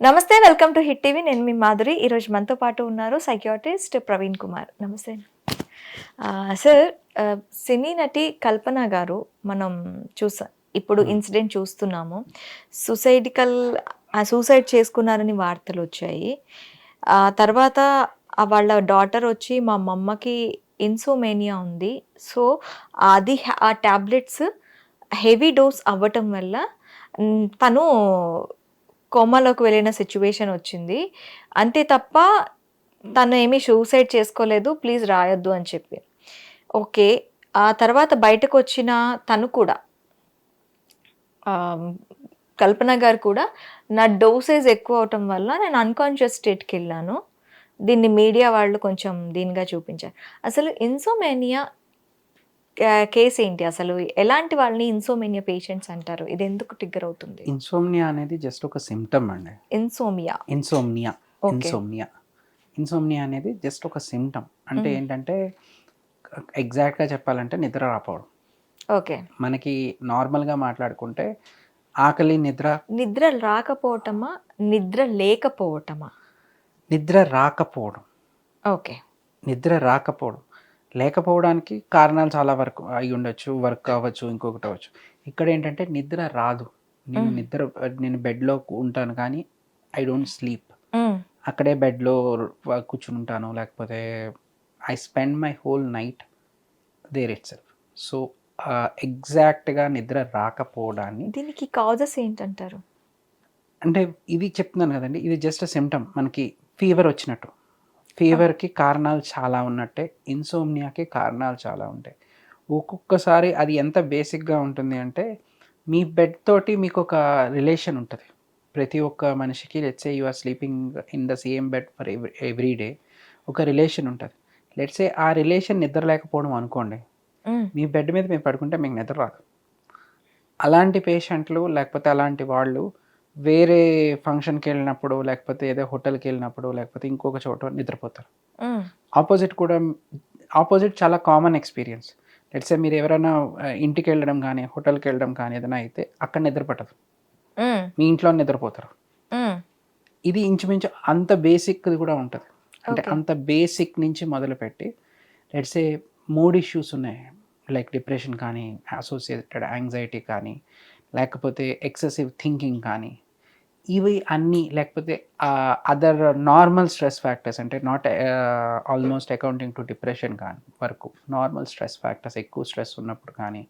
నమస్తే welcome to hit TV. నేను మీ మాధురి. ఈరోజు మనతో పాటు ఉన్నారు సైకియాట్రిస్ట్ ప్రవీణ్ కుమార్. నమస్తే. సార్ సినీ నటి కల్పన గారు మనం చూసా ఇప్పుడు ఇన్సిడెంట్ చూస్తున్నాము. సూసైడికల్ సూసైడ్ చేసుకున్నారని వార్తలు వచ్చాయి. ఆ తర్వాత వాళ్ళ డాటర్ వచ్చి మా మమ్మకి ఇన్సోమేనియా ఉంది. సో అది ఆ ట్యాబ్లెట్స్ హెవీ డోస్ అవ్వటం వల్ల తను కోమాలోకి వెళ్ళిన సిచ్యువేషన్ వచ్చింది. అంతే తప్ప తను ఏమీ సూసైడ్ చేసుకోలేదు. ప్లీజ్ రాయొద్దు అని చెప్పి. ఓకే ఆ తర్వాత బయటకు వచ్చిన తను కూడా కల్పన గారు కూడా నా డోసేజ్ ఎక్కువ అవటం వల్ల నేను అన్కాన్షియస్ స్టేట్కి వెళ్ళాను. దీన్ని మీడియా వాళ్ళు కొంచెం దీనిగా చూపించారు. అసలు ఇన్సోమేనియా కేస్ ఏంటి అసలు? ఎలాంటి వాళ్ళని ఇన్సోమేనియా పేషెంట్స్ అంటారు? ఇది ఎందుకు ట్రిగ్గర్ అవుతుంది? ఇన్సోమ్నియా అనేది జస్ట్ ఒక సిమ్టమ్ అండి. ఇన్సోమియా. ఇన్సోమ్నియా. ఇన్సోమ్నియా ఇన్సోమ్నియా అనేది జస్ట్ ఒక సిమ్టమ్ అంటే. ఏంటంటే ఎగ్జాక్ట్గా చెప్పాలంటే నిద్ర రాపోవడం ఓకే. మనకి నార్మల్గా మాట్లాడుకుంటే ఆకలి నిద్ర నిద్ర రాకపోవటమా? నిద్ర లేకపోవటమా? నిద్ర రాకపోవడం. ఓకే. నిద్ర రాకపోవడం. లేకపోవడానికి కారణాలు చాలా వరకు అయి ఉండొచ్చు వర్క్ అవ్వచ్చు ఇంకొకటి అవ్వచ్చు. ఇక్కడ ఏంటంటే నిద్ర రాదు. నేను. నిద్ర నేను బెడ్లో ఉంటాను కానీ ఐ డోంట్ స్లీప్. అక్కడే బెడ్లో కూర్చుని ఉంటాను లేకపోతే I spend my whole night there itself so ఎగ్జాక్ట్గా నిద్ర రాకపోవడాన్ని దీనికి కాజెస్ ఏంటంటారు? అంటే ఇది చెప్తున్నాను కదండి. ఇది జస్ట్ సిమ్టమ్ మనకి ఫీవర్ వచ్చినట్టు. ఫీవర్కి కారణాలు చాలా ఉన్నట్టే ఇన్సోమ్నియాకి కారణాలు చాలా ఉంటాయి. ఒక్కొక్కసారి అది ఎంత బేసిక్గా ఉంటుంది అంటే మీ బెడ్ తోటి మీకు ఒక రిలేషన్ ఉంటుంది. ప్రతి ఒక్క మనిషికి let's say you are sleeping in the same bed for every every day ఒక రిలేషన్ ఉంటుంది. లెట్సే ఆ రిలేషన్ నిద్ర లేకపోవడం అనుకోండి మ్మ్. మీ బెడ్ మీద మీరు పడుకుంటే మీకు నిద్ర రాదు. అలాంటి పేషెంట్లు లేకపోతే అలాంటి వాళ్ళు వేరే ఫంక్షన్కి వెళ్ళినప్పుడు లేకపోతే ఏదో హోటల్కి వెళ్ళినప్పుడు లేకపోతే ఇంకొక చోట నిద్రపోతారు. ఆపోజిట్ కూడా ఆపోజిట్ చాలా కామన్ ఎక్స్పీరియన్స్ లెట్సే మీరు ఎవరైనా ఇంటికి వెళ్ళడం కానీ హోటల్కి వెళ్ళడం కానీ ఏదైనా అయితే అక్కడ నిద్ర పట్టదు మ్మ్. మీ ఇంట్లో నిద్రపోతారు. ఇది ఇంచుమించు అంత బేసిక్ది కూడా ఉంటుంది అంటే. అంత బేసిక్ నుంచి మొదలుపెట్టి లెట్సే మూడ్ ఇష్యూస్ ఉన్నాయి లైక్ డిప్రెషన్ కానీ అసోసియేటెడ్ యాంగ్జైటీ కానీ లేకపోతే ఎక్సెసివ్ థింకింగ్ కానీ ఇవి అన్నీ లేకపోతే అదర్ నార్మల్ స్ట్రెస్ ఫ్యాక్టర్స్ అంటే not almost accounting to depression కానీ వరకు నార్మల్ స్ట్రెస్ ఫ్యాక్టర్స్ ఎక్కువ స్ట్రెస్ ఉన్నప్పుడు కానీ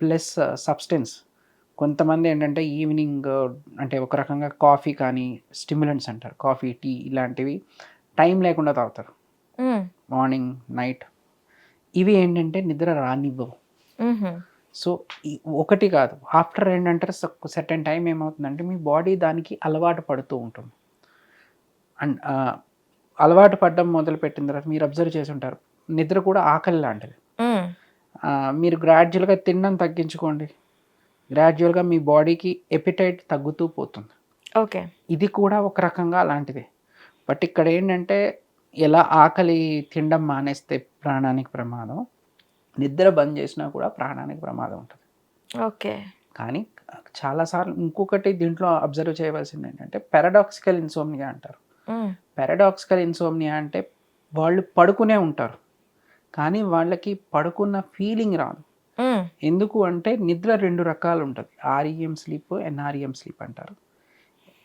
ప్లస్ సబ్స్టెన్స్ కొంతమంది ఏంటంటే ఈవినింగ్ అంటే ఒక రకంగా కాఫీ కానీ స్టిమ్యులెంట్స్ అంటారు. కాఫీ టీ ఇలాంటివి టైం లేకుండా తాగుతారు. మార్నింగ్ నైట్ ఇవి ఏంటంటే నిద్ర రానివ్వవు. సో ఒకటి కాదు. ఆఫ్టర్ ఏంటంటే సెటన్ టైం ఏమవుతుందంటే మీ బాడీ దానికి అలవాటు పడుతూ ఉంటుంది. అండ్ అలవాటు పడడం మొదలు పెట్టిన తర్వాత మీరు అబ్జర్వ్ చేసి ఉంటారు నిద్ర కూడా ఆకలి లాంటిది. మీరు గ్రాడ్యువల్గా తినడం తగ్గించుకోండి. గ్రాడ్యువల్గా మీ బాడీకి ఎపిటైట్ తగ్గుతూ పోతుంది. ఓకే. ఇది కూడా ఒక రకంగా అలాంటిదే. బట్ ఇక్కడ ఏంటంటే ఎలా ఆకలి తినడం మానేస్తే ప్రాణానికి ప్రమాదం నిద్ర బంద్ చేసినా కూడా ప్రాణానికి ప్రమాదం ఉంటుంది. ఓకే. కానీ చాలాసార్లు ఇంకొకటి దీంట్లో అబ్జర్వ్ చేయవలసింది ఏంటంటే పారాడాక్సికల్ ఇన్సోమ్నియా అంటారు. పారాడాక్సికల్ ఇన్సోమ్నియా అంటే వాళ్ళు పడుకునే ఉంటారు. కానీ వాళ్ళకి పడుకున్న ఫీలింగ్ రాదు. ఎందుకు అంటే నిద్ర రెండు రకాలు ఉంటుంది. ఆర్ఈఎం స్లీప్ ఎన్ఆర్ఈఎం స్లీప్ అంటారు.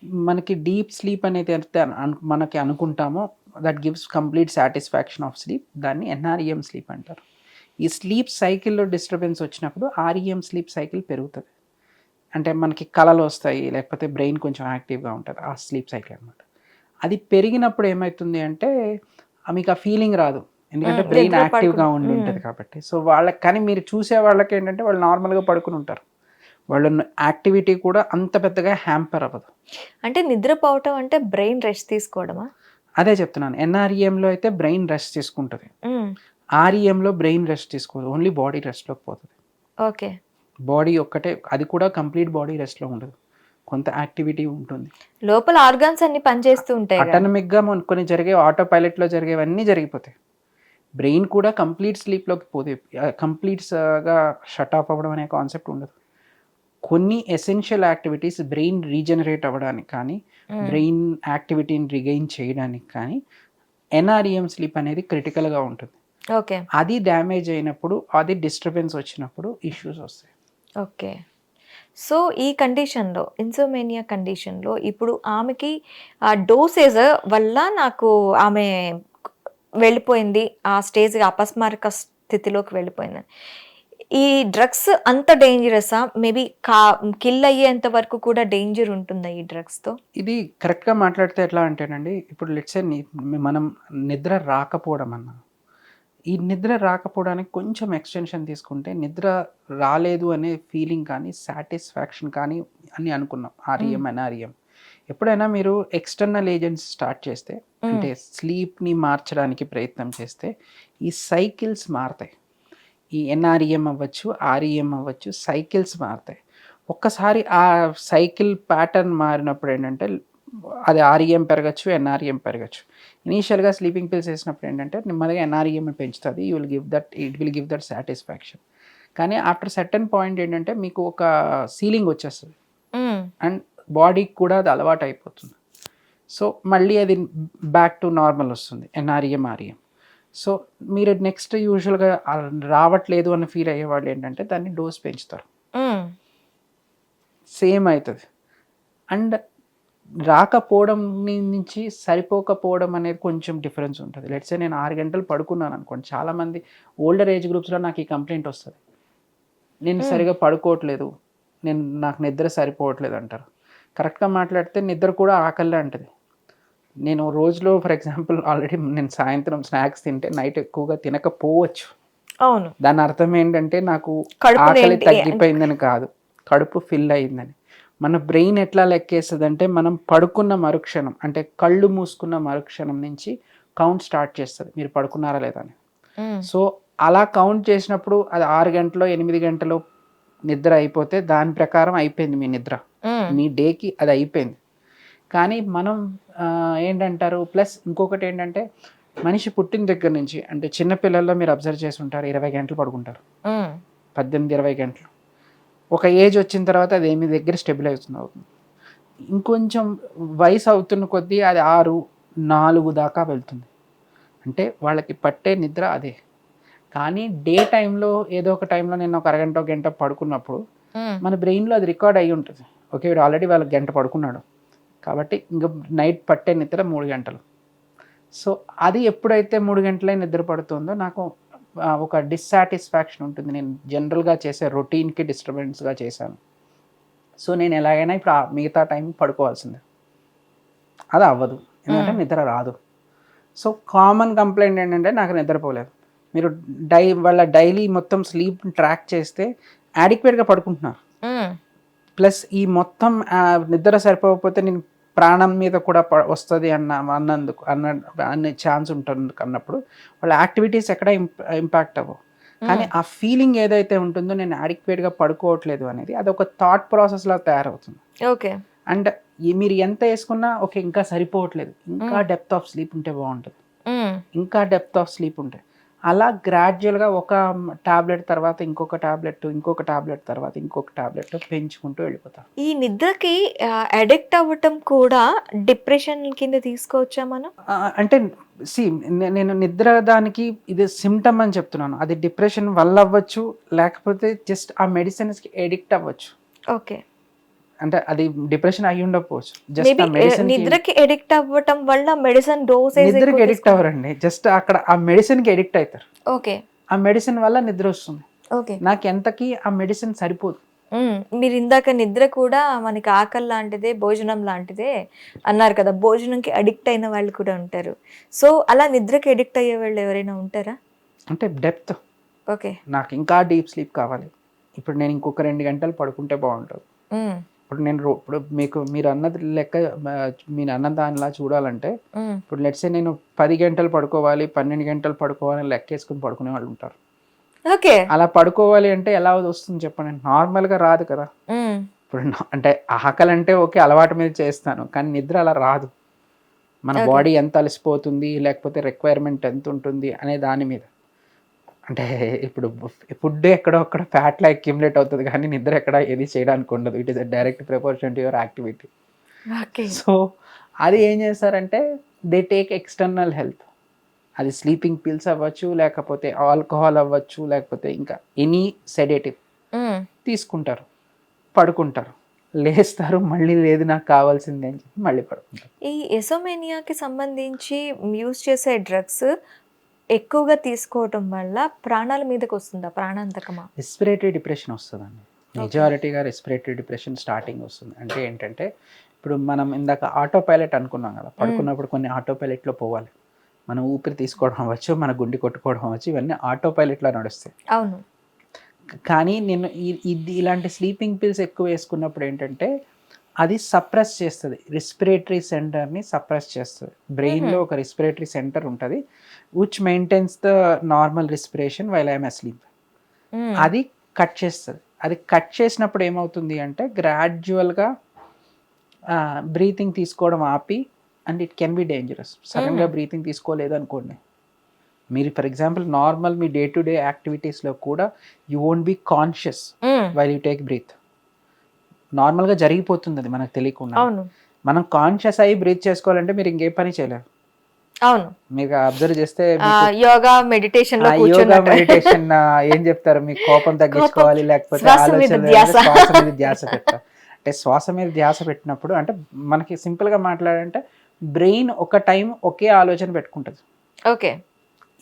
మనకి డీప్ స్లీప్ అనేది అయితే మనకి అనుకుంటామో that gives complete satisfaction of sleep దాన్ని ఎన్ఆర్ఈఎం స్లీప్ అంటారు. ఈ స్లీప్ సైకిల్లో డిస్టర్బెన్స్ వచ్చినప్పుడు ఆర్ఈఎం స్లీప్ సైకిల్ పెరుగుతుంది. అంటే మనకి కళలు వస్తాయి లేకపోతే బ్రెయిన్ కొంచెం యాక్టివ్గా ఉంటుంది ఆ స్లీప్ సైకిల్ అనమాట అది పెరిగినప్పుడు ఏమవుతుంది అంటే మీకు ఆ ఫీలింగ్ రాదు. ఎందుకంటే బ్రెయిన్ యాక్టివ్గా ఉండి. ఉంటుంది కాబట్టి. సో వాళ్ళకి కానీ మీరు చూసే వాళ్ళకి ఏంటంటే వాళ్ళు నార్మల్గా పడుకుని ఉంటారు. వాళ్ళ యాక్టివిటీ కూడా అంత పెద్దగా హ్యాంపర్ అవ్వదు. అంటే నిద్రపోవటం అంటే బ్రెయిన్ రెస్ట్ తీసుకోవడమా? అదే చెప్తున్నాను. ఎన్ఆర్ఈఎంలో అయితే బ్రెయిన్ రెస్ట్ తీసుకుంటుంది. ఆర్ఈఎంలో బ్రెయిన్ రెస్ట్ తీసుకోదు. ఓన్లీ బాడీ రెస్ట్లోకి పోతుంది. ఓకే. బాడీ ఒక్కటే అది కూడా కంప్లీట్ బాడీ రెస్ట్లో ఉండదు. కొంత యాక్టివిటీ ఉంటుంది. లోపల ఆర్గాన్స్ అన్ని పనిచేస్తూ ఉంటాయి. అటానమిక్గా మన కొన్ని జరిగే ఆటో పైలట్లో జరిగేవన్నీ జరిగిపోతాయి. బ్రెయిన్ కూడా కంప్లీట్ స్లీప్లోకి పోతే కంప్లీట్స్గా షట్ ఆఫ్ అవ్వడం అనే కాన్సెప్ట్ ఉండదు. కొన్ని ఎసెన్షియల్ యాక్టివిటీస్ బ్రెయిన్ రీజనరేట్ అవ్వడానికి కానీ. బ్రెయిన్ యాక్టివిటీని రిగైన్ చేయడానికి కానీ ఎన్ఆర్ఈఎం స్లీప్ అనేది క్రిటికల్గా ఉంటుంది. ఓకే. అది డ్యామేజ్ అయినప్పుడు అది డిస్టర్బెన్స్ వచ్చినప్పుడు ఇష్యూస్ వస్తాయి. ఓకే. సో ఈ కండిషన్లో ఇన్సోమేనియా కండిషన్లో ఇప్పుడు ఆమెకి ఆ డోసేజ్ వల్ల నాకు ఆమె వెళ్ళిపోయింది ఆ స్టేజ్ అపస్మారక స్థితిలోకి వెళ్ళిపోయింది ఈ డ్రగ్స్ అంత డేంజరసా మేబీ కా కిల్ అయ్యేంత వరకు కూడా డేంజర్ ఉంటుందా ఈ డ్రగ్స్తో ఇది కరెక్ట్గా మాట్లాడితే ఎట్లా అంటేనండి ఇప్పుడు లెట్సే మనం నిద్ర రాకపోవడం అన్న ఈ నిద్ర రాకపోవడానికి కొంచెం ఎక్స్టెన్షన్ తీసుకుంటే నిద్ర రాలేదు అనే ఫీలింగ్ కానీ సాటిస్ఫాక్షన్ కానీ అని అనుకున్నాం. ఆర్ఈఎం ఎన్ఆర్ఈఎం ఎప్పుడైనా మీరు ఎక్స్టర్నల్ ఏజెంట్స్ స్టార్ట్ చేస్తే అంటే స్లీప్ని మార్చడానికి ప్రయత్నం చేస్తే ఈ సైకిల్స్ మారుతాయి. ఈ ఎన్ఆర్ఈఎం అవ్వచ్చు ఆర్ఈఎం అవ్వచ్చు సైకిల్స్ మారుతాయి. ఒక్కసారి ఆ సైకిల్ ప్యాటర్న్ మారినప్పుడు ఏంటంటే అది ఆర్ఈఎం పెరగచ్చు ఎన్ఆర్ఈఎం పెరగచ్చు. ఇనీషియల్గా స్లీపింగ్ పిల్స్ వేసినప్పుడు ఏంటంటే నెమ్మదిగా ఎన్ఆర్ఈఎం పెంచుతుంది. You will give that it will give that satisfaction కానీ ఆఫ్టర్ సర్టన్ పాయింట్ ఏంటంటే మీకు ఒక సీలింగ్ వచ్చేస్తుంది. అండ్ బాడీకి కూడా అది అలవాటు అయిపోతుంది. సో మళ్ళీ అది బ్యాక్ టు నార్మల్ వస్తుంది. ఎన్ఆర్ఈఎం ఆర్ఈఎం సో మీరు నెక్స్ట్ యూజువల్గా రావట్లేదు అని ఫీల్ అయ్యేవాళ్ళు ఏంటంటే దాన్ని డోస్ పెంచుతారు. సేమ్ అవుతుంది. అండ్ రాకపోవడం నుంచి సరిపోకపోవడం అనేది కొంచెం డిఫరెన్స్ ఉంటుంది. లెట్సే నేను ఆరు గంటలు పడుకున్నాను అనుకోండి. చాలామంది ఓల్డర్ ఏజ్ గ్రూప్స్లో నాకు ఈ కంప్లైంట్ వస్తుంది. నేను సరిగా పడుకోవట్లేదు. నేను నాకు నిద్ర సరిపోవట్లేదు అంటారు. కరెక్ట్గా మాట్లాడితే నిద్ర కూడా ఆకలి అంటది. నేను రోజులో ఫర్ ఎగ్జాంపుల్ ఆల్రెడీ నేను సాయంత్రం స్నాక్స్ తింటే నైట్ ఎక్కువగా తినకపోవచ్చు. అవును. దాని అర్థం ఏంటంటే నాకు ఆకలి? తగ్గిపోయిందని కాదు. కడుపు ఫిల్ అయిందని. మన బ్రెయిన్ ఎట్లా లెక్కేస్తుంది అంటే మనం పడుకున్న మరుక్షణం అంటే కళ్ళు మూసుకున్న మరుక్షణం నుంచి కౌంట్ స్టార్ట్ చేస్తుంది. మీరు పడుకున్నారా లేదా అని. సో అలా కౌంట్ చేసినప్పుడు అది ఆరు గంటలో ఎనిమిది గంటలో నిద్ర అయిపోతే దాని ప్రకారం అయిపోయింది మీ నిద్ర. మీ డేకి అది అయిపోయింది. కానీ మనం ఏంటంటారు? ప్లస్ ఇంకొకటి ఏంటంటే మనిషి పుట్టిన దగ్గర నుంచి అంటే చిన్న పిల్లల్లో మీరు అబ్జర్వ్ చేసి ఉంటారు ఇరవై గంటలు పడుకుంటారు. పద్దెనిమిది ఇరవై గంటలు. ఒక ఏజ్ వచ్చిన తర్వాత అది మీ దగ్గర స్టెబిలైజ్ అవుతుంది. ఇంకొంచెం వయసు అవుతున్న కొద్దీ అది ఆరు నాలుగు దాకా వెళ్తుంది. అంటే వాళ్ళకి పట్టే నిద్ర అదే. కానీ డే టైంలో ఏదో ఒక టైంలో నేను ఒక అరగంట ఒక గంట పడుకున్నప్పుడు. మన బ్రెయిన్లో అది రికార్డ్ అయ్యి ఉంటుంది. ఓకే వీడు ఆల్రెడీ వాళ్ళ గంట పడుకున్నాడు. కాబట్టి ఇంకా నైట్ పట్టే నిద్ర మూడు గంటలు. సో అది ఎప్పుడైతే మూడు గంటలై నిద్ర పడుతుందో నాకు ఒక డిస్సాటిస్ఫాక్షన్ ఉంటుంది. నేను జనరల్గా చేసే రొటీన్కి డిస్టర్బెన్స్గా చేశాను. సో నేను ఎలాగైనా ఇప్పుడు ఆ మిగతా టైం పడుకోవాల్సిందే. అది అవ్వదు. ఎందుకంటే నిద్ర రాదు. సో కామన్ కంప్లైంట్ ఏంటంటే నాకు నిద్రపోలేదు. మీరు డై వాళ్ళ డైలీ మొత్తం స్లీప్ ట్రాక్ చేస్తే యాడిక్వేట్గా పడుకుంటున్నారు. ప్లస్ ఈ మొత్తం నిద్ర సరిపోకపోతే నేను ప్రాణం మీద కూడా వస్తుంది అన్న అన్నందుకు అన్న అనే ఛాన్స్ ఉంటుంది అన్నప్పుడు వాళ్ళ యాక్టివిటీస్ ఎక్కడ ఇంపాక్ట్ అవ్వవు. కానీ ఆ ఫీలింగ్ ఏదైతే ఉంటుందో నేను adequate గా పడుకోవట్లేదు అనేది అది ఒక థాట్ ప్రాసెస్ లా తయారవుతుంది. ఓకే. అండ్ మీరు ఎంత వేసుకున్నా ఓకే ఇంకా సరిపోవట్లేదు. ఇంకా డెప్త్ ఆఫ్ స్లీప్ ఉంటే బాగుంటుంది. ఇంకా డెప్త్ ఆఫ్ స్లీప్ ఉంటాయి అలా గ్రాడ్యువల్గా ఒక టాబ్లెట్ తర్వాత ఇంకొక టాబ్లెట్ ఇంకొక టాబ్లెట్ తర్వాత ఇంకొక టాబ్లెట్ పెంచుకుంటూ వెళ్ళిపోతాం. ఈ నిద్రకి అడిక్ట్ అవ్వటం కూడా డిప్రెషన్ కింద తీసుకోవచ్చా మనం? అంటే సి నేను నిద్ర దానికి ఇది సిమ్టమ్ అని చెప్తున్నాను. అది డిప్రెషన్ వల్ల అవ్వచ్చు లేకపోతే జస్ట్ ఆ మెడిసిన్స్కి ఎడిక్ట్ అవ్వచ్చు. ఓకే. అంటే అది డిప్రెషన్ అయి ఉండకపోవచ్చు. జస్ట్ మెడిసిన్ నిద్రకి ఎడిక్ట్ అవ్వటం వల్ల మెడిసిన్ డోసేజ్ నిద్రకి ఎడిక్ట్ అవ్వరండి. జస్ట్ అక్కడ ఆ మెడిసిన్కి ఎడిక్ట్ అవుతారు ఓకే ఆ మెడిసిన్ వల్ల నిద్ర వస్తుంది. ఓకే నాకు ఎంతకి ఆ మెడిసిన్ సరిపోదు. మీరు ఇందాక నిద్ర కూడా మనకి ఆకలి లాంటిదే భోజనం లాంటిదే అన్నారు కదా. భోజనంకి అడిక్ట్ అయిన వాళ్ళు కూడా ఉంటారు. సో అలా నిద్రకి అడిక్ట్ అయ్యే వాళ్ళు ఎవరైనా ఉంటారా? అంటే డెప్త్ ఓకే నాకు ఇంకా డీప్ స్లీప్ కావాలి. ఇప్పుడు నేను ఇంకొక రెండు గంటలు పడుకుంటే బాగుంటుంది. ఇప్పుడు నేను ఇప్పుడు మీకు మీరు అన్నది లెక్క మీరు అన్న దానిలా చూడాలంటే ఇప్పుడు లెట్సే నేను పది గంటలు పడుకోవాలి పన్నెండు గంటలు పడుకోవాలి లెక్క వేసుకుని పడుకునే వాళ్ళు ఉంటారు. ఓకే. అలా పడుకోవాలి అంటే ఎలా వస్తుంది చెప్పండి? నార్మల్గా రాదు కదా. ఇప్పుడు అంటే ఆకలి అంటే ఓకే అలవాటు మీద చేస్తాను కానీ నిద్ర అలా రాదు. మన. బాడీ ఎంత అలసిపోతుంది లేకపోతే రిక్వైర్మెంట్ ఎంత ఉంటుంది అనే దాని మీద. అంటే ఇప్పుడు ఫుడ్ ఎక్కడో అక్కడ ఫ్యాట్లో అక్యుములేట్ అవుతుంది కానీ నిద్ర ఎక్కడ ఏది చేయడానికి ఉండదు. It is a direct proportion to your activity okay so అది ఏం చేస్తారంటే దే టేక్ ఎక్స్టర్నల్ హెల్త్ అది స్లీపింగ్ పిల్స్ అవ్వచ్చు లేకపోతే ఆల్కహాల్ అవ్వచ్చు లేకపోతే ఇంకా ఎనీ సెడేటివ్ తీసుకుంటారు. పడుకుంటారు. లేస్తారు మళ్ళీ లేదు నాకు కావాల్సింది అని చెప్పి మళ్ళీ పడుకుంటారు. ఈ ఎసోమేనియాకి సంబంధించి యూజ్ చేసే డ్రగ్స్ ఎక్కువగా తీసుకోవటం వల్ల ప్రాణాల మీదకి వస్తుందా ప్రాణాంతకమా? రెస్పిరేటరీ డిప్రెషన్ వస్తుందండి. మెజారిటీగా రెస్పిరేటరీ డిప్రెషన్ స్టార్టింగ్ వస్తుంది. అంటే ఏంటంటే ఇప్పుడు మనం ఇందాక ఆటో పైలట్ అనుకున్నాం కదా. పడుకున్నప్పుడు కొన్ని ఆటో పైలట్లో పోవాలి. మనం ఊపిరి తీసుకోవడం అవ్వచ్చు మన గుండె కొట్టుకోవడం అవ్వచ్చు ఇవన్నీ ఆటో పైలట్లో నడుస్తాయి. అవును. కానీ నేను ఇది ఇలాంటి స్లీపింగ్ పిల్స్ ఎక్కువ వేసుకున్నప్పుడు ఏంటంటే అది సప్రెస్ చేస్తుంది. రెస్పిరేటరీ సెంటర్ని సప్రెస్ చేస్తుంది. బ్రెయిన్లో ఒక రెస్పిరేటరీ సెంటర్ ఉంటుంది which maintains the normal respiration while I'm asleep. అది కట్ చేస్తుంది. అది కట్ చేసినప్పుడు ఏమవుతుంది అంటే గ్రాడ్యువల్గా బ్రీతింగ్ తీసుకోవడం ఆపి and it can be dangerous సడన్గా బ్రీతింగ్ తీసుకోలేదు అనుకోండి. మీరు ఫర్ ఎగ్జాంపుల్ నార్మల్ మీ డే టు డే యాక్టివిటీస్లో కూడా you won't be conscious. While you take breath నార్మల్గా జరిగిపోతుంది అది మనకు తెలియకుండా. అవును. మనం కాన్షియస్ అయ్యి బ్రీత్ చేసుకోవాలంటే మీరు ఇంకే పని చేయలేరు. అవును. మీకు అబ్జర్వ్ చేస్తే యోగా మెడిటేషన్లో యోగా మెడిటేషన్ ఏం చెప్తారు? మీకు కోపం తగ్గించుకోవాలి లేకపోతే శ్వాస మీద ఆలోచన ధ్యాస. శ్వాస మీద ధ్యాస పెట్టాలి అంటే శ్వాస మీద ధ్యాస పెట్టినప్పుడు అంటే మనకి సింపుల్గా మాట్లాడంటే బ్రెయిన్ ఒక టైం ఒకే ఆలోచన పెట్టుకుంటుంది. ఓకే.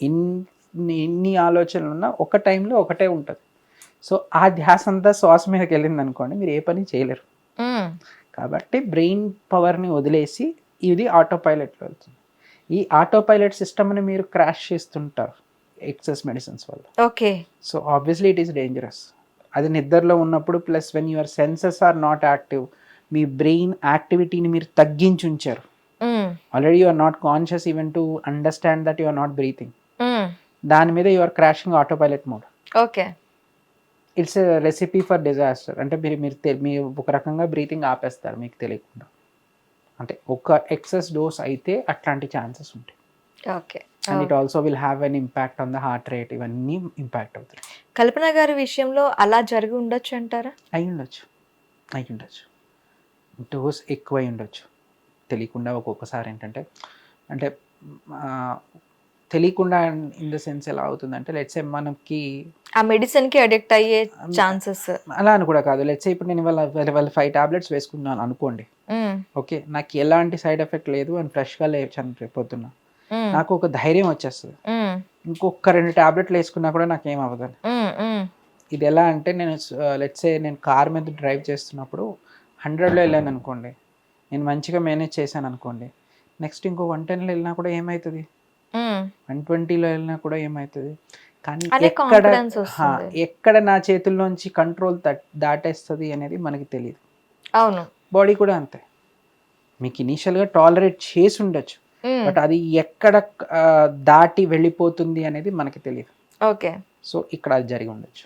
ఇన్ని ఇన్ని ఆలోచనలు ఉన్నా ఒక టైంలో ఒకటే ఉంటుంది. సో ఆ ధ్యాస అంతా శ్వాస మీదకి వెళ్ళింది అనుకోండి మీరు ఏ పని చేయలేరు. కాబట్టి బ్రెయిన్ పవర్ని వదిలేసి ఇది ఆటో పైలట్లో వెళ్తుంది. ఈ ఆటో పైలట్ సిస్టమ్ని మీరు క్రాష్ చేస్తుంటారు ఎక్సెస్ మెడిసిన్స్ వల్ల. Okay. So obviously it is dangerous అది నిద్రలో ఉన్నప్పుడు plus when your senses are not active me brain యాక్టివిటీని మీరు తగ్గించి ఉంచారు. Already you are not conscious even to understand that you are not breathing. దాని మీద you are crashing autopilot mode okay. It's recipe for disaster. అంటే మీరు మీరు మీరు ఒక రకంగా బ్రీతింగ్ ఆపేస్తారు మీకు తెలియకుండా. అంటే ఒక ఎక్సెస్ డోస్ అయితే అట్లాంటి ఛాన్సెస్ ఉంటాయి. Okay. And it also will have an impact on the heart rate ఇవన్నీ ఇంపాక్ట్ అవుతాయి. కల్పన గారి విషయంలో అలా జరిగి ఉండొచ్చు అంటారా? అయి ఉండొచ్చు. అయి ఉండొచ్చు. డోస్ ఎక్కువై ఉండొచ్చు. తెలియకుండా ఒక్కొక్కసారి ఏంటంటే అంటే తెలియకుండా ఇన్ ద సెన్స్ ఎలా అవుతుందంటే లెట్స్ ఏ మనకి ఆ మెడిసిన్కి అడిక్ట్ అయ్యే ఛాన్సెస్ అలా అని కూడా కాదు. లెట్స్ ఇప్పుడు నేను వాళ్ళ వాళ్ళ ఫైవ్ టాబ్లెట్స్ వేసుకున్నాను అనుకోండి. ఓకే నాకు ఎలాంటి సైడ్ ఎఫెక్ట్ లేదు అని ఫ్రెష్గా లేచాను రేపు పొద్దున్న. నాకు ఒక ధైర్యం వచ్చేస్తుంది. ఇంకొక రెండు టాబ్లెట్లు వేసుకున్నా కూడా నాకు ఏం అవ్వదు. ఇది ఎలా అంటే నేను లెట్సే నేను కార్ మీద డ్రైవ్ చేస్తున్నప్పుడు హండ్రెడ్లో వెళ్ళాను అనుకోండి. నేను మంచిగా మేనేజ్ చేశాను అనుకోండి. నెక్స్ట్ ఇంకో వన్ టెన్లో వెళ్ళినా కూడా ఏమవుతుంది వన్ ట్వంటీలో వెళ్ళినా కూడా ఏమవుతుంది కానీ ఎక్కడ. ఎక్కడ నా చేతుల్లోంచి కంట్రోల్ దాటేస్తుంది అనేది మనకి తెలియదు అవును. బాడీ కూడా అంతే. మీకు ఇనీషియల్గా టాలరేట్ చేసి ఉండొచ్చు. బట్ అది ఎక్కడ దాటి వెళ్ళిపోతుంది అనేది మనకి తెలియదు ఓకే సో ఇక్కడ అది జరిగి ఉండొచ్చు.